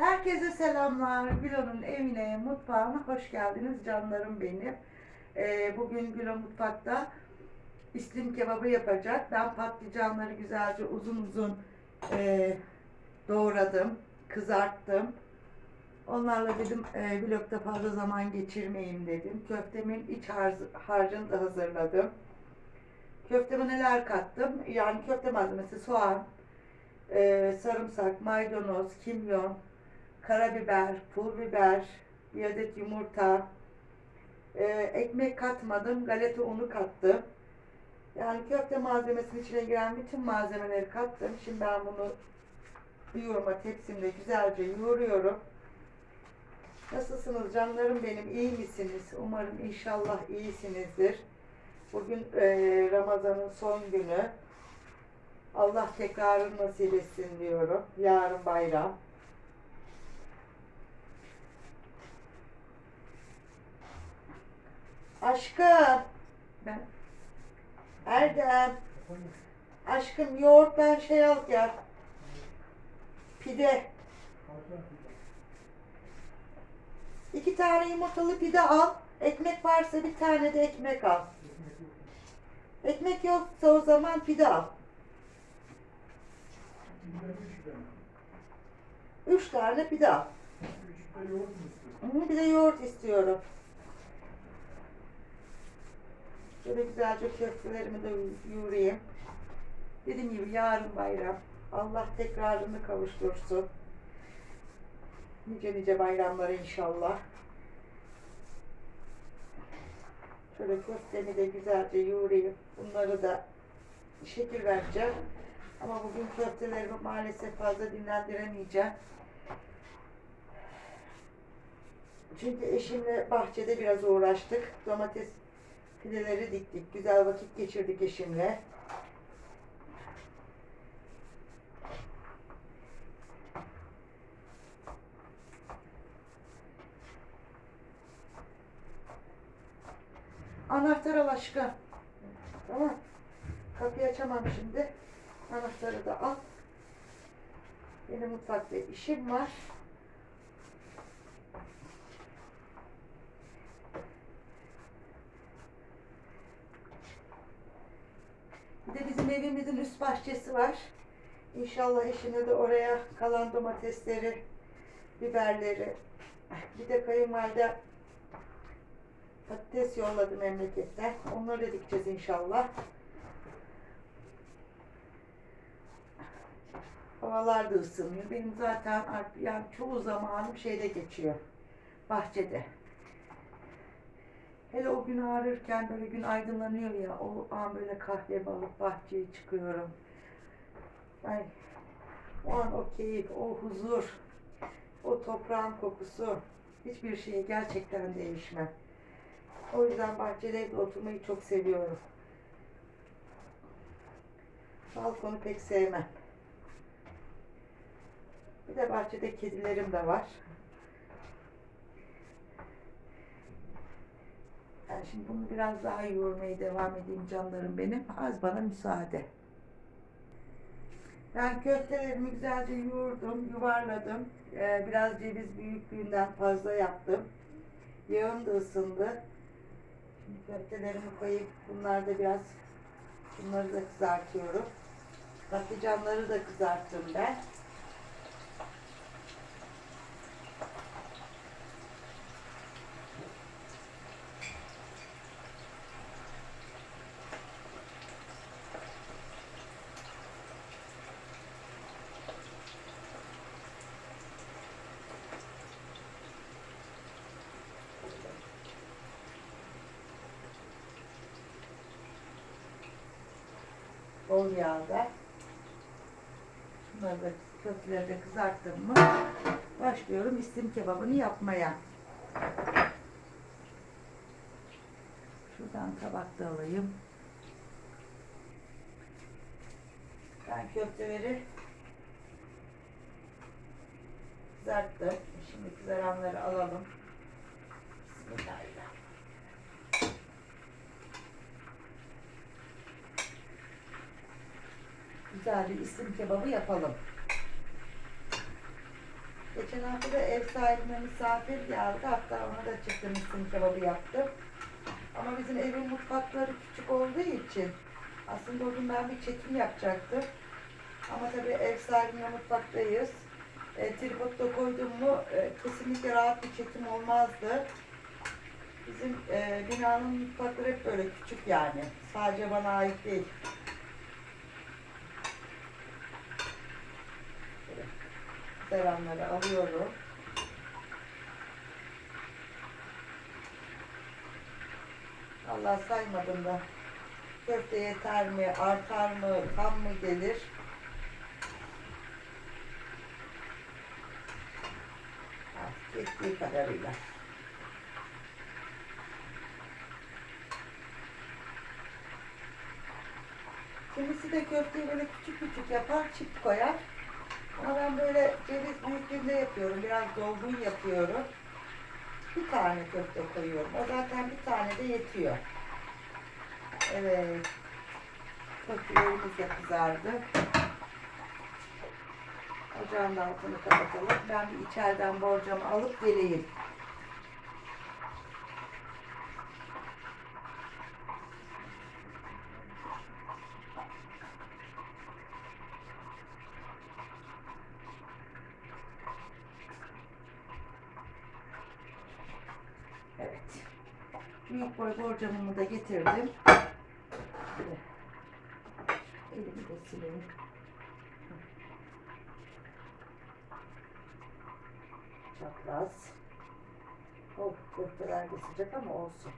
Herkese selamlar. Gülo'nun evine, mutfağına hoş geldiniz canlarım benim. Ee, bugün Gülo mutfakta islim kebabı yapacak. Ben patlıcanları güzelce uzun uzun e, doğradım, kızarttım. Onlarla dedim e, vlogda fazla zaman geçirmeyeyim dedim. Köftemin iç harcı- harcını da hazırladım. Köfteme neler kattım? Yani köfte malzemesi soğan, e, sarımsak, maydanoz, kimyon, karabiber, pul biber, bir adet yumurta, e, ekmek katmadım, galeta unu kattım. Yani köfte malzemesinin içine giren bütün malzemeleri kattım. Şimdi ben bunu bir yoğurma tepsimde güzelce yoğuruyorum. Nasılsınız canlarım benim? İyi misiniz? Umarım inşallah iyisinizdir. Bugün e, Ramazan'ın son günü. Allah tekrarını nasip etsin diyorum. Yarın bayram. Aşkım. Ben. Erdem. Aşkım yoğurt ben şey al gel. Pide. İki tane yumurtalı pide al. Ekmek varsa bir tane de ekmek al. Ekmek yoksa o zaman pide al. Üç tane pide al. Bir de yoğurt istiyorum. Şöyle güzelce köftelerimi de yoğurayım. Dediğim gibi yarın bayram. Allah tekrarını kavuştursun. Nice nice bayramlara inşallah. Şöyle köftemi de güzelce yoğurayım. Bunları da şekil vereceğim. Ama bugün köftelerimi maalesef fazla dinlendiremeyeceğim. Çünkü eşimle bahçede biraz uğraştık. Domates fideleri diktik. Güzel vakit geçirdik eşimle. Anahtar al aşkım. Tamam. Kapıyı açamam şimdi. Anahtarı da al. Benim mutfakta işim var. Bir de bizim evimizin üst bahçesi var. İnşallah eşine de oraya kalan domatesleri, biberleri, bir de kayınvalide patates yolladı memleketten. Onları da dikeceğiz inşallah. Havalar da ısınıyor. Benim zaten yani çoğu zamanım şeyde geçiyor. Bahçede. Hele o gün ağrırken böyle gün aydınlanıyor ya o an böyle kahve alıp bahçeye çıkıyorum. Ay, o an o keyif, o huzur, o toprağın kokusu hiçbir şeye gerçekten değişmez. O yüzden bahçede oturmayı çok seviyorum. Balkonu pek sevmem. Bir de bahçede kedilerim de var. Ben şimdi bunu biraz daha yoğurmaya devam edeyim canlarım benim. Az bana müsaade. Ben köftelerimi güzelce yoğurdum, yuvarladım. Ee, biraz ceviz büyüklüğünden fazla yaptım. Yağım da ısındı. Şimdi köftelerimi koyup bunlar da biraz bunları da kızartıyorum. Patlıcanları da kızarttım ben. Bol yağda. Şunları da köfteleri de kızarttım mı başlıyorum istim kebabını yapmaya. Şuradan tabak da alayım. Ben köfteleri kızarttım. Şimdi kızaranları alalım. Bismillahirrahmanirrahim. Güzel bir isim kebabı yapalım. Geçen hafta da ev sahibine misafir geldi. Hatta ona da çıktım isim kebabı yaptım. Ama bizim evin mutfakları küçük olduğu için aslında o gün ben bir çekim yapacaktım. Ama tabii ev sahibine mutfaktayız. E, tripodda koydum mu e, kesinlikle rahat bir çekim olmazdı. Bizim e, binanın mutfakları hep böyle küçük yani. Sadece bana ait değil. Şöyle Selamları alıyorum. Allah saymadım da köfte yeter mi, artar mı, tam mı gelir? Artık kadarıyla. Kimisi de köfteyi böyle küçük küçük yapar, çift koyar. Ama ben böyle ceviz büyüklüğünde yapıyorum, biraz dolgun yapıyorum. Bir tane köfte koyuyorum. O zaten bir tane de yetiyor. Evet. Köftelerimiz de kızardı. Ocağın altını kapatalım. Ben bir içeriden borcamı alıp geleyim. Evet. Büyük boy borcamımı da getirdim. Elimi de sileyim. Çapraz. Oh, köfteler de sıcak ama olsun.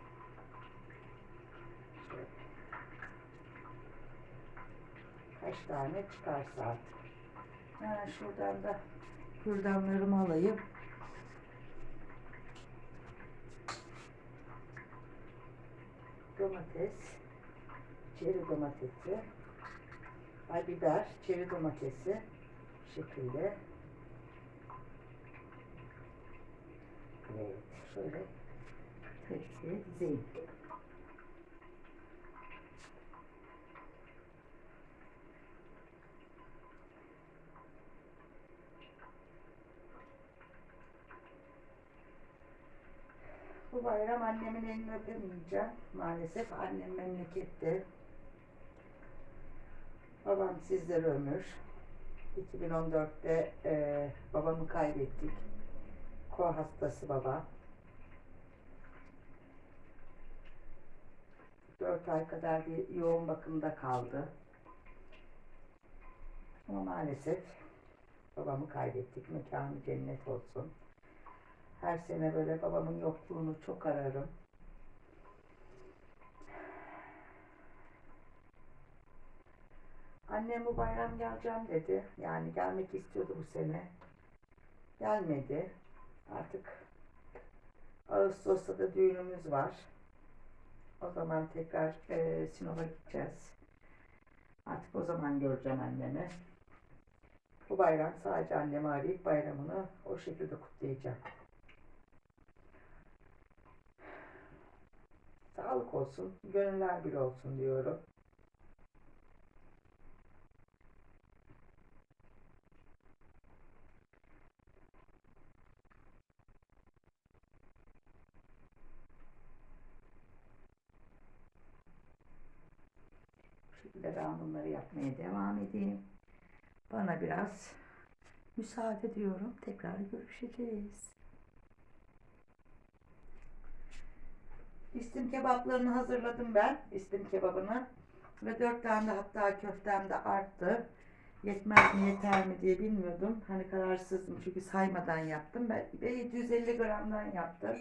Kaç tane çıkarsa artık. Ha, şuradan da kürdanlarımı alayım. Domates, çeri domatesi, ay biber, çeri domatesi şekilde. Evet, şöyle tepsiye dizeyim. Bu bayram annemin elini öpemeyeceğim. Maalesef annem memlekette. Babam sizlere ömür. 2014'te e, babamı kaybettik. Ko hastası baba. 4 ay kadar bir yoğun bakımda kaldı. Ama maalesef babamı kaybettik. Mekanı cennet olsun. Her sene böyle babamın yokluğunu çok ararım. Annem bu bayram geleceğim dedi. Yani gelmek istiyordu bu sene. Gelmedi. Artık Ağustos'ta da düğünümüz var. O zaman tekrar e, Sinop'a gideceğiz. Artık o zaman göreceğim annemi. Bu bayram sadece annemi arayıp bayramını o şekilde kutlayacağım. Sağlık olsun, gönüller bir olsun diyorum. Şekilde ben bunları yapmaya devam edeyim. Bana biraz müsaade diyorum. Tekrar görüşeceğiz. İstim kebaplarını hazırladım ben. İstim kebabını. Ve dört tane de hatta köftem de arttı. Yetmez mi yeter mi diye bilmiyordum. Hani kararsızdım çünkü saymadan yaptım. Ben ve 750 gramdan yaptım.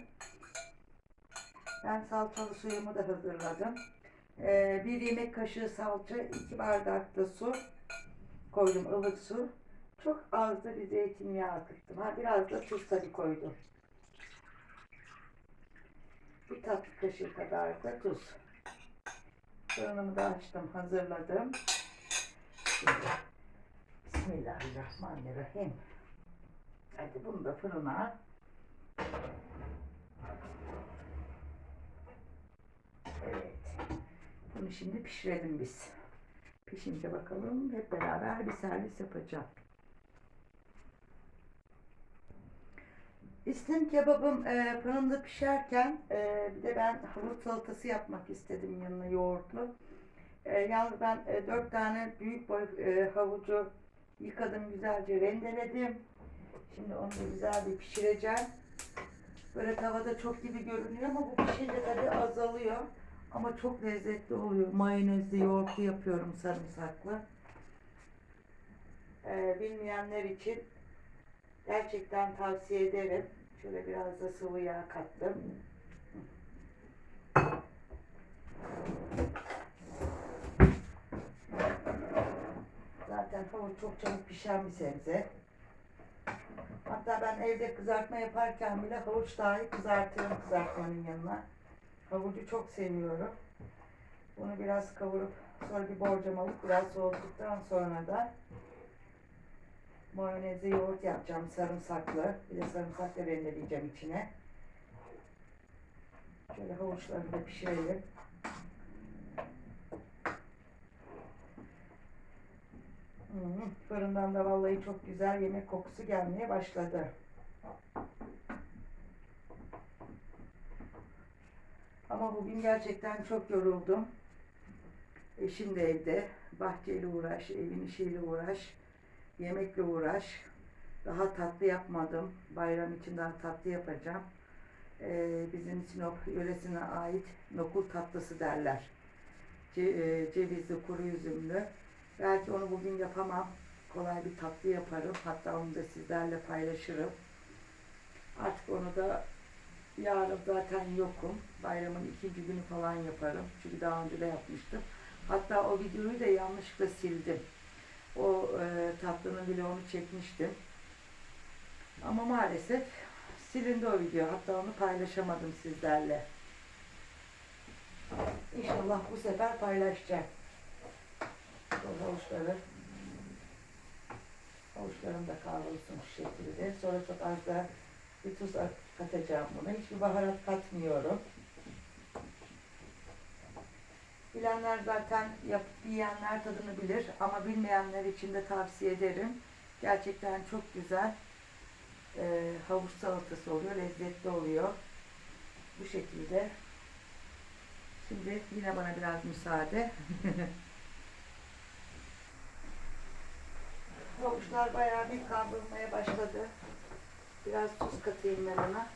Ben salçalı suyumu da hazırladım. Ee, bir yemek kaşığı salça, iki bardak da su koydum ılık su. Çok az da bir zeytinyağı akıttım. Ha biraz da tuz tabii koydum. Bir tatlı kaşığı kadar da tuz. Fırınımı da açtım, hazırladım. Bismillahirrahmanirrahim. Hadi bunu da fırına. Evet. Bunu şimdi pişirelim biz. Pişince bakalım hep beraber bir servis yapacağım. İslim kebabım e, fırında pişerken e, bir de ben havuç salatası yapmak istedim yanına yoğurtlu. E, yalnız ben e, dört tane büyük boy e, havucu yıkadım güzelce rendeledim. Şimdi onu da güzel bir pişireceğim. Böyle tavada çok gibi görünüyor ama bu pişince tabii azalıyor. Ama çok lezzetli oluyor. Mayonezli yoğurtlu yapıyorum sarımsaklı. E, bilmeyenler için Gerçekten tavsiye ederim. Şöyle biraz da sıvı yağ kattım. Zaten havuç çok çabuk pişen bir sebze. Hatta ben evde kızartma yaparken bile havuç dahi kızartıyorum kızartmanın yanına. Havucu çok seviyorum. Bunu biraz kavurup sonra bir borcam alıp biraz soğuttuktan sonra da Mayonezli yoğurt yapacağım sarımsaklı. Bir de sarımsak da rendeleyeceğim içine. Şöyle havuçlarını da pişirelim. Hmm, fırından da vallahi çok güzel yemek kokusu gelmeye başladı. Ama bugün gerçekten çok yoruldum. Eşim de evde. Bahçeyle uğraş, evin işiyle uğraş yemekle uğraş. Daha tatlı yapmadım. Bayram için daha tatlı yapacağım. Ee, bizim Sinop yöresine ait nokul tatlısı derler. Ce, e, cevizli, kuru üzümlü. Belki onu bugün yapamam. Kolay bir tatlı yaparım. Hatta onu da sizlerle paylaşırım. Artık onu da yarın zaten yokum. Bayramın ikinci günü falan yaparım. Çünkü daha önce de yapmıştım. Hatta o videoyu da yanlışlıkla sildim. O e, tatlının vlogunu çekmiştim. Ama maalesef silindi o video. Hatta onu paylaşamadım sizlerle. İnşallah bu sefer paylaşacağım. O havuçları havuçlarım da kavrulsun şu şekilde. Sonra çok az da bir tuz katacağım buna. Hiçbir baharat katmıyorum. Bilenler zaten yap, yiyenler tadını bilir ama bilmeyenler için de tavsiye ederim. Gerçekten çok güzel e, havuç salatası oluyor, lezzetli oluyor. Bu şekilde. Şimdi yine bana biraz müsaade. Havuçlar bayağı bir kavrulmaya başladı. Biraz tuz katayım ben ona.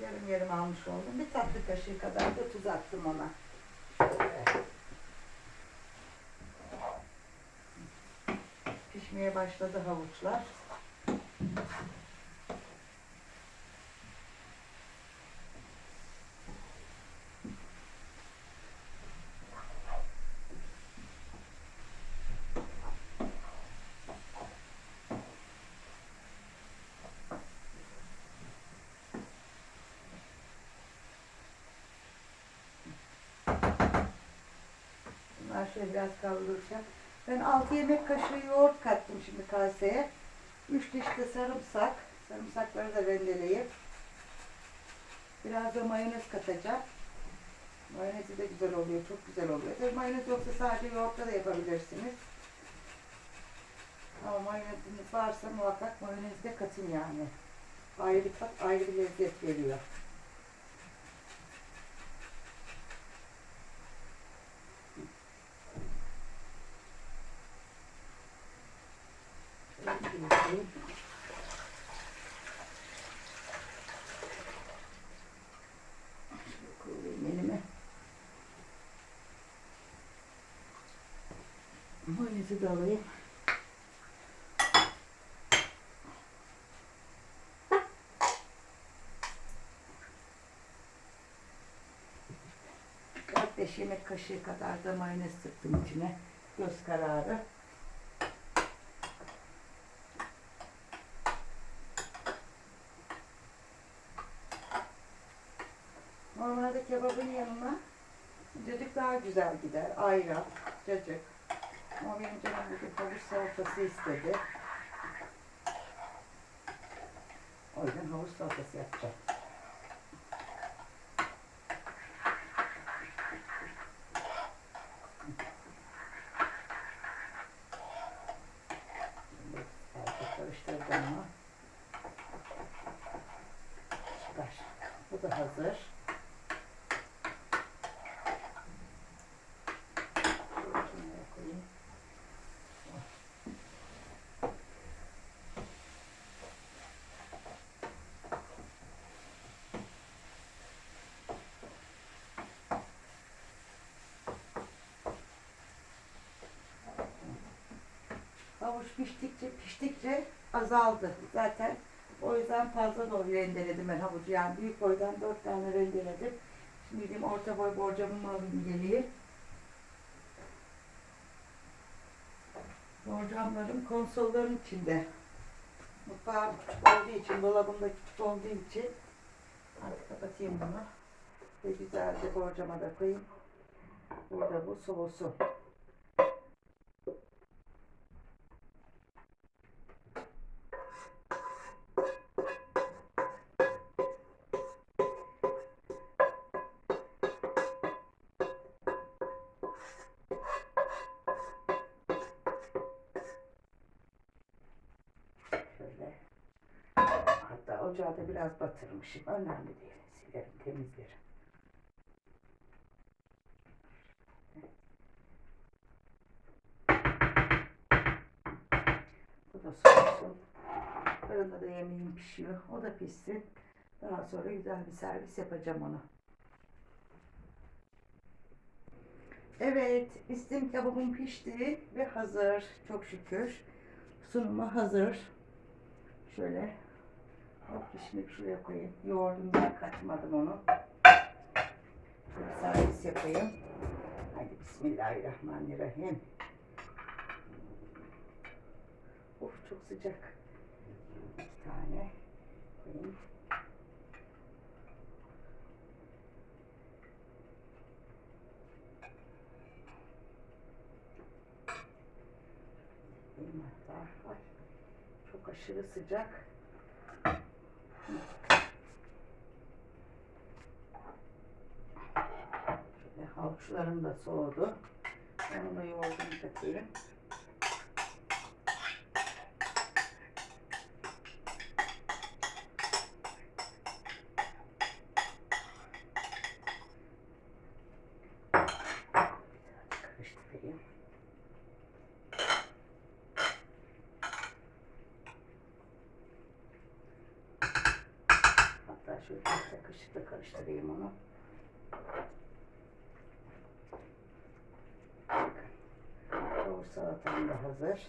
Yarım yarım almış oldum. Bir tatlı kaşığı kadar da tuz attım ona. Şöyle. Pişmeye başladı havuçlar. Şöyle biraz kavrulurken. Ben 6 yemek kaşığı yoğurt kattım şimdi kaseye. 3 diş de sarımsak. Sarımsakları da rendeleyip. Biraz da mayonez katacağım. Mayonezi de güzel oluyor. Çok güzel oluyor. Tabii mayonez yoksa sadece yoğurtla da yapabilirsiniz. Ama mayoneziniz varsa muhakkak mayonez de katın yani. Ayrı tat, ayrı bir lezzet veriyor. Şöyle koyayım elime. Dört beş yemek kaşığı kadar da mayonez sıktım içine. Göz kararı. Normalde kebabın yanına cacık daha güzel gider. Ayran, cacık. Ama benim canım havuç salatası istedi. O yüzden havuç salatası yapacağım. karıştırdım onu. Ver. Bu da hazır. Şöyle kenara koyayım. Havuç piştikçe piştikçe azaldı. Zaten o yüzden fazla doğru rendeledim ben havucu. Yani büyük boydan dört tane rendeledim. Şimdi gideyim orta boy borcamımı alayım geleyim. Borcamlarım konsolların içinde. Mutfağım küçük olduğu için, dolabım da küçük olduğu için artık kapatayım bunu. Ve güzelce borcama da koyayım. Burada bu soğusun. Ocağı da biraz batırmışım. Önemli değil. Silerim, temizlerim. Bu da soğusun. Fırında da yemeğim pişiyor. O da pişsin. Daha sonra güzel bir servis yapacağım onu. Evet, istim kebabım pişti ve hazır. Çok şükür. Sunuma hazır. Şöyle şimdi şuraya koyayım. Yoğurdumdan kaçmadım onu. Servis yapayım. Hadi Bismillahirrahmanirrahim. Of çok sıcak. İki tane koyayım. Hatta çok aşırı sıcak. Şöyle da soğudu. Onu da yoğurdumu katayım. Karıştırayım. Hatta şöyle bir kaşıkla karıştırayım onu. Yoğurt salatam da hazır.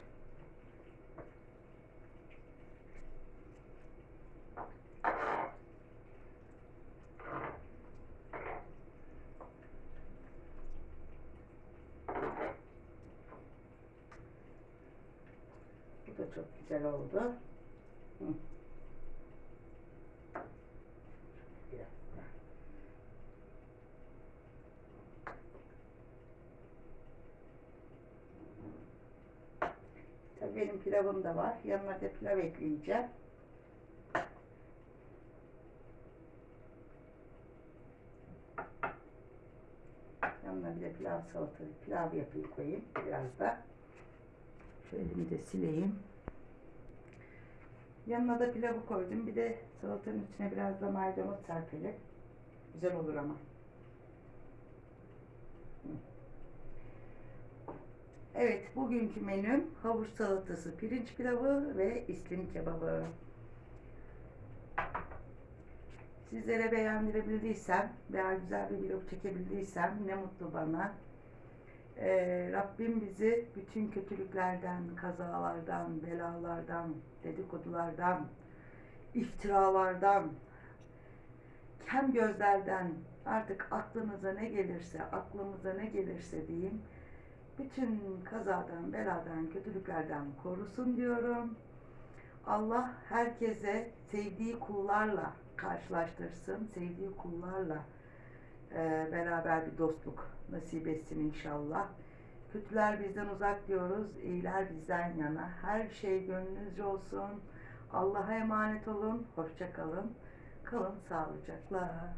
Bu da çok güzel oldu. Tabii benim pilavım da var. Yanına da pilav ekleyeceğim. Yanına bir de pilav salata, pilav yapayım koyayım biraz da. Şöyle bir de sileyim. Yanına da pilavı koydum. Bir de salatanın içine biraz da maydanoz serpelim. Güzel olur ama. Evet, bugünkü menüm havuç salatası, pirinç pilavı ve islim kebabı. Sizlere beğendirebildiysem veya güzel bir vlog çekebildiysem ne mutlu bana. Ee, Rabbim bizi bütün kötülüklerden, kazalardan, belalardan, dedikodulardan, iftiralardan, kem gözlerden artık aklınıza ne gelirse, aklımıza ne gelirse diyeyim, bütün kazadan, beladan, kötülüklerden korusun diyorum. Allah herkese sevdiği kullarla karşılaştırsın, sevdiği kullarla e, beraber bir dostluk nasip etsin inşallah. Kötüler bizden uzak diyoruz, iyiler bizden yana. Her şey gönlünüzce olsun. Allah'a emanet olun, hoşça kalın. Kalın sağlıcakla.